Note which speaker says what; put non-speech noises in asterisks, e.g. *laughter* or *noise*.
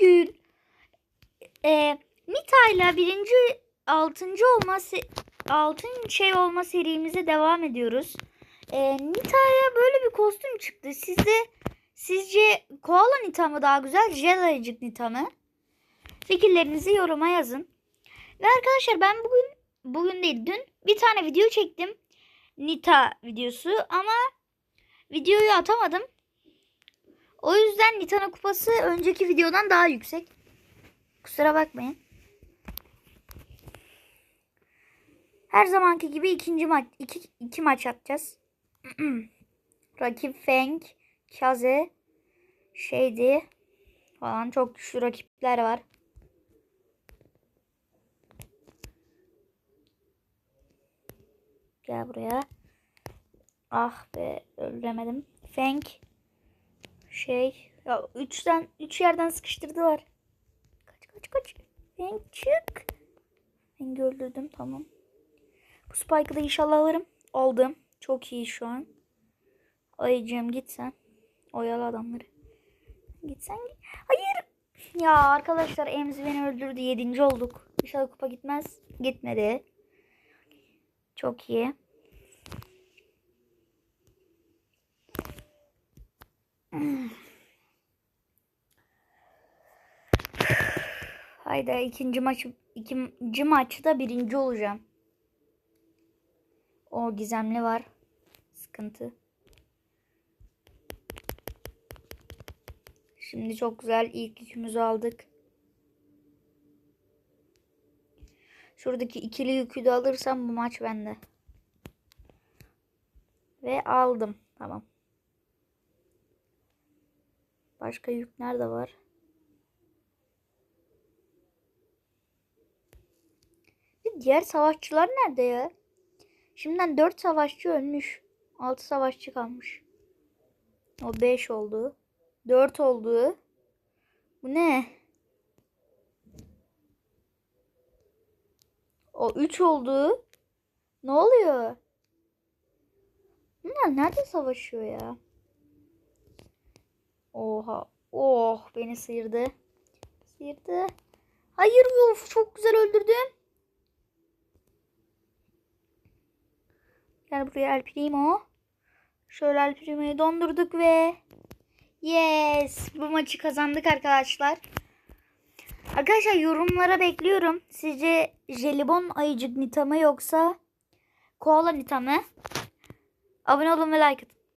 Speaker 1: bugün e, Nita'yla birinci altıncı olma altın şey olma serimize devam ediyoruz. E, Nita'ya böyle bir kostüm çıktı. Sizde sizce koala Nita mı daha güzel, jel ayıcık Nita mı? Fikirlerinizi yoruma yazın. Ve arkadaşlar ben bugün bugün değil dün bir tane video çektim. Nita videosu ama videoyu atamadım. O yüzden Nita'nın kupası önceki videodan daha yüksek. Kusura bakmayın. Her zamanki gibi ikinci maç iki, iki maç atacağız. *clears throat* Rakip Feng, Kaze, şeydi falan çok güçlü rakipler var. Gel buraya. Ah be öldüremedim. Feng şey ya üçten üç yerden sıkıştırdılar. Kaç kaç kaç. Feng çık. Feng'i öldürdüm tamam. Bu Spike'ı da inşallah alırım. Aldım. Çok iyi şu an. Ayıcığım git sen. Oyalı adamları. Git sen git. Hayır. Ya arkadaşlar Emzi beni öldürdü. Yedinci olduk. İnşallah kupa gitmez. Gitmedi. Çok iyi. Hayda ikinci maç ikinci maçta birinci olacağım. O gizemli var. Sıkıntı. Şimdi çok güzel ilk yükümüzü aldık. Şuradaki ikili yükü de alırsam bu maç bende. Ve aldım. Tamam. Başka yük nerede var? Diğer savaşçılar nerede ya? Şimdiden 4 savaşçı ölmüş. 6 savaşçı kalmış. O 5 oldu. 4 oldu. Bu ne? O 3 oldu. Ne oluyor? Bunlar nerede savaşıyor ya? Oha. Oh beni sıyırdı. Sıyırdı. Hayır of çok güzel öldürdüm. Gel buraya El Primo. Şöyle El Primo'yu dondurduk ve yes bu maçı kazandık arkadaşlar. Arkadaşlar yorumlara bekliyorum. Sizce jelibon ayıcık Nita mı yoksa koala Nita mı? Abone olun ve like atın.